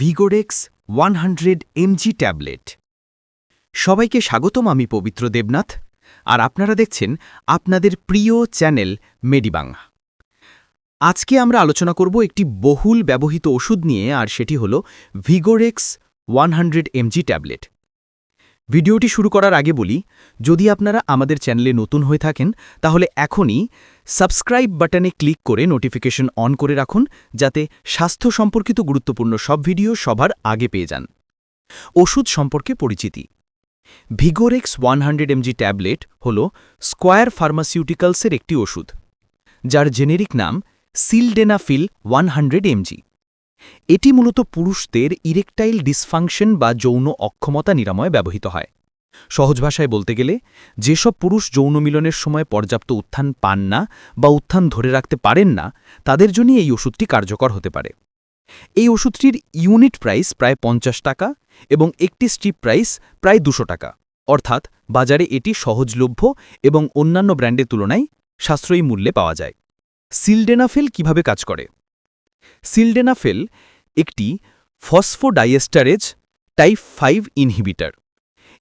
Vigorex one hundred mg tablet. সবাইকে স্বাগতম, আমি পবিত্র দেবনাথ, আর আপনারা দেখছেন আপনাদের প্রিয় চ্যানেল মেডিবাংলা। আজকে আমরা আলোচনা করব একটি বহুল ব্যবহৃত ওষুধ নিয়ে, আর সেটি হল Vigorex one hundred mg tablet. ভিডিওটি শুরু করার আগে বলি, যদি আপনারা আমাদের চ্যানেলে নতুন হয়ে থাকেন, তাহলে এখনই সাবস্ক্রাইব বাটনে ক্লিক করে নোটিফিকেশন অন করে রাখুন, যাতে স্বাস্থ্য সম্পর্কিত গুরুত্বপূর্ণ সব ভিডিও সবার আগে পেয়ে যান। ওষুধ সম্পর্কে পরিচিতি। Vigorex one hundred mg tablet হল স্কোয়ার ফার্মাসিউটিক্যালসের একটি ওষুধ, যার জেনেরিক নাম সিলডেনাফিল ওয়ান হান্ড্রেড এমজি। এটি মূলত পুরুষদের ইরেকটাইল ডিসফাংশন বা যৌন অক্ষমতা নিরাময় ব্যবহৃত হয়। সহজ ভাষায় বলতে গেলে, যেসব পুরুষ যৌন মিলনের সময় পর্যাপ্ত উত্থান পান না বা উত্থান ধরে রাখতে পারেন না, তাদের জন্যই এই ওষুধটি কার্যকর হতে পারে। এই ওষুধটির ইউনিট প্রাইস প্রায় পঞ্চাশ টাকা এবং একটি স্ট্রিপ প্রাইস প্রায় দুশো টাকা। অর্থাৎ, বাজারে এটি সহজলভ্য এবং অন্যান্য ব্র্যান্ডের তুলনায় সাশ্রয়ী মূল্যে পাওয়া যায়। সিলডেনাফেল কীভাবে কাজ করে? সিলডেনাফেল একটি ফসফোডাইয়েস্টারেজ টাইপ ফাইভ ইনহিবিটার।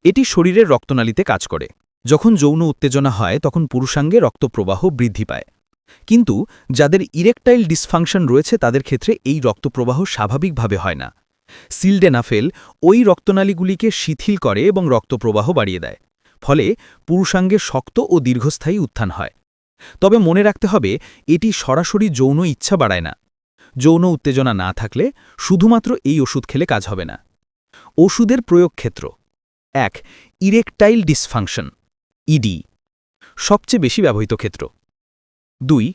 এটি শরীরের রক্তনালীতে কাজ করে। যখন যৌন উত্তেজনা হয়, তখন পুরুষাঙ্গে রক্তপ্রবাহ বৃদ্ধি পায়। কিন্তু যাদের ইরেকটাইল ডিসফাংশন রয়েছে, তাদের ক্ষেত্রে এই রক্তপ্রবাহ স্বাভাবিকভাবে হয় না। সিলডেনাফেল ওই রক্তনালীগুলিকে শিথিল করে এবং রক্তপ্রবাহ বাড়িয়ে দেয়। ফলে পুরুষাঙ্গে শক্ত ও দীর্ঘস্থায়ী উত্থান হয়। তবে মনে রাখতে হবে, এটি সরাসরি যৌন ইচ্ছা বাড়ায় না। যৌন উত্তেজনা না থাকলে শুধুমাত্র এই ওষুধ খেলে কাজ হবে না। ওষুধের প্রয়োগ ক্ষেত্র এক, ইরেকটাইল ডিসফাংশন, ইডি, সবচেয়ে বেশি ব্যবহৃত ক্ষেত্র। দুই,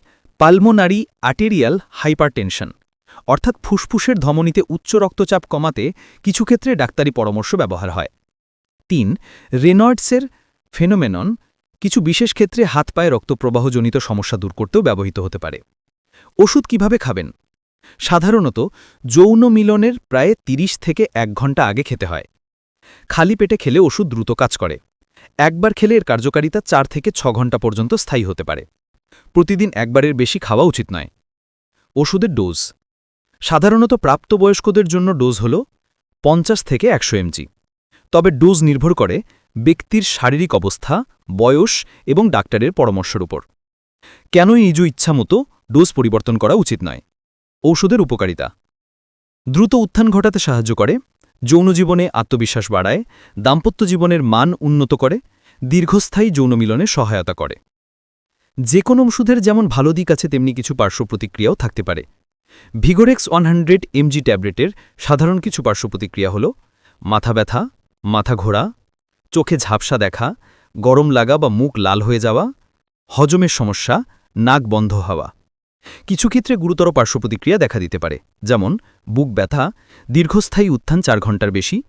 পালমোনারি আর্টেরিয়াল হাইপারটেনশন, অর্থাৎ ফুসফুসের ধমনীতে উচ্চ রক্তচাপ কমাতে কিছু ক্ষেত্রে ডাক্তারি পরামর্শ ব্যবহার হয়। তিন রেনয়েডসের ফেনোমেনন কিছু বিশেষ ক্ষেত্রে হাত পায়ে রক্তপ্রবাহজনিত সমস্যা দূর করতেও ব্যবহৃত হতে পারে। ওষুধ কীভাবে খাবেন? সাধারণত যৌন মিলনের প্রায় ৩০ থেকে এক ঘণ্টা আগে খেতে হয়। খালি পেটে খেলে ওষুধ দ্রুত কাজ করে। একবার খেলে এর কার্যকারিতা চার থেকে ছ ঘণ্টা পর্যন্ত স্থায়ী হতে পারে। প্রতিদিন একবারের বেশি খাওয়া উচিত নয়। ওষুধের ডোজ। সাধারণত প্রাপ্তবয়স্কদের জন্য ডোজ হল পঞ্চাশ থেকে একশো এমজি। তবে ডোজ নির্ভর করে ব্যক্তির শারীরিক অবস্থা, বয়স এবং ডাক্তারের পরামর্শের উপর। কেনই নিজ ইচ্ছামতো ডোজ পরিবর্তন করা উচিত নয়? ঔষধের উপকারিতা। দ্রুত উত্থান ঘটাতে সাহায্য করে, যৌন জীবনে আত্মবিশ্বাস বাড়ায়, দাম্পত্য জীবনের মান উন্নত করে, দীর্ঘস্থায়ী যৌন মিলনে সহায়তা করে। যে কোনো ওষুধের যেমন ভালো দিক আছে, তেমনি কিছু পার্শ্ব প্রতিক্রিয়াও থাকতে পারে। ভিগোরেক্স ওয়ান হান্ড্রেড এমজি ট্যাবলেটের সাধারণ কিছু পার্শ্ব প্রতিক্রিয়া হল, মাথা ব্যথা, মাথা ঘোরা, চোখে ঝাপসা দেখা, গরম লাগা বা মুখ লাল হয়ে যাওয়া, হজমের সমস্যা, নাক বন্ধ হওয়া। কিছু ক্ষেত্রে গুরুতর পার্শ্বপ্রতিক্রিয়া দেখা দিতে পারে, যেমন বুক ব্যথা, দীর্ঘস্থায়ী উত্থান চার ঘণ্টার বেশি,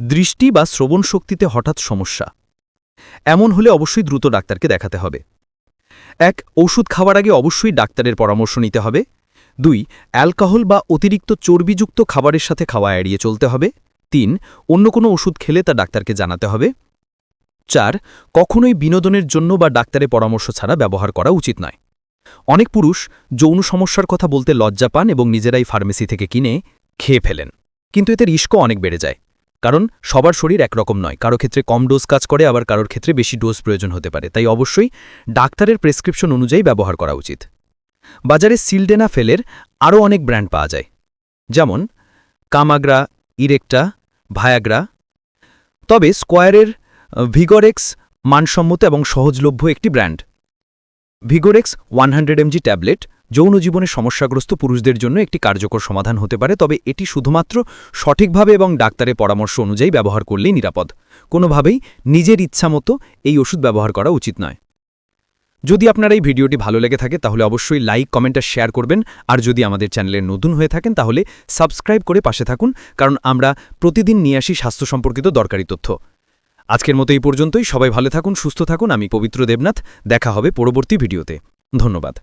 দৃষ্টি বা শ্রবণ শক্তিতে হঠাৎ সমস্যা। এমন হলে অবশ্যই দ্রুত ডাক্তারকে দেখাতে হবে। এক, ওষুধ খাওয়ার আগে অবশ্যই ডাক্তারের পরামর্শ নিতে হবে। দুই, অ্যালকোহল বা অতিরিক্ত চর্বিযুক্ত খাবারের সাথে খাওয়া এড়িয়ে চলতে হবে। তিন, অন্য কোনো ওষুধ খেলে তা ডাক্তারকে জানাতে হবে। চার, কখনোই বিনোদনের জন্য বা ডাক্তারের পরামর্শ ছাড়া ব্যবহার করা উচিত নয়। অনেক পুরুষ যৌন সমস্যার কথা বলতে লজ্জা পান এবং নিজেরাই ফার্মেসি থেকে কিনে খেয়ে ফেলেন। কিন্তু এতে রিস্কও অনেক বেড়ে যায়। কারণ সবার শরীর একরকম নয়। কারও ক্ষেত্রে কম ডোজ কাজ করে, আবার কারোর ক্ষেত্রে বেশি ডোজ প্রয়োজন হতে পারে। তাই অবশ্যই ডাক্তারের প্রেসক্রিপশন অনুযায়ী ব্যবহার করা উচিত। বাজারে সিলডেনা ফেলের আরও অনেক ব্র্যান্ড পাওয়া যায়। যেমন কামাগ্রা, ইরেকটা, ভায়াগ্রা। তবে স্কোয়ারের ভিগরেক্স মানসম্মত এবং সহজলভ্য একটি brand. Vigorex one hundred mg tablet যৌন জীবনে সমস্যাগ্রস্ত পুরুষদের জন্য একটি কার্যকর সমাধান হতে পারে, তবে এটি শুধুমাত্র সঠিকভাবে এবং ডাক্তারের পরামর্শ অনুযায়ী ব্যবহার করলেই নিরাপদ। কোনোভাবেই নিজের ইচ্ছামতো এই ওষুধ ব্যবহার করা উচিত নয়। যদি আপনার এই ভিডিওটি ভালো লেগে থাকে, তাহলে অবশ্যই লাইক, কমেন্ট আর শেয়ার করবেন। আর যদি আমাদের চ্যানেলে নতুন হয়ে থাকেন, তাহলে সাবস্ক্রাইব করে পাশে থাকুন, কারণ আমরা প্রতিদিন নিয়ে আসি স্বাস্থ্য সম্পর্কিত দরকারি তথ্য। আজকের মতো এই পর্যন্তই। সবাই ভালো থাকুন, সুস্থ থাকুন। আমি পবিত্র দেবনাথ। দেখা হবে পরবর্তী ভিডিওতে। ধন্যবাদ।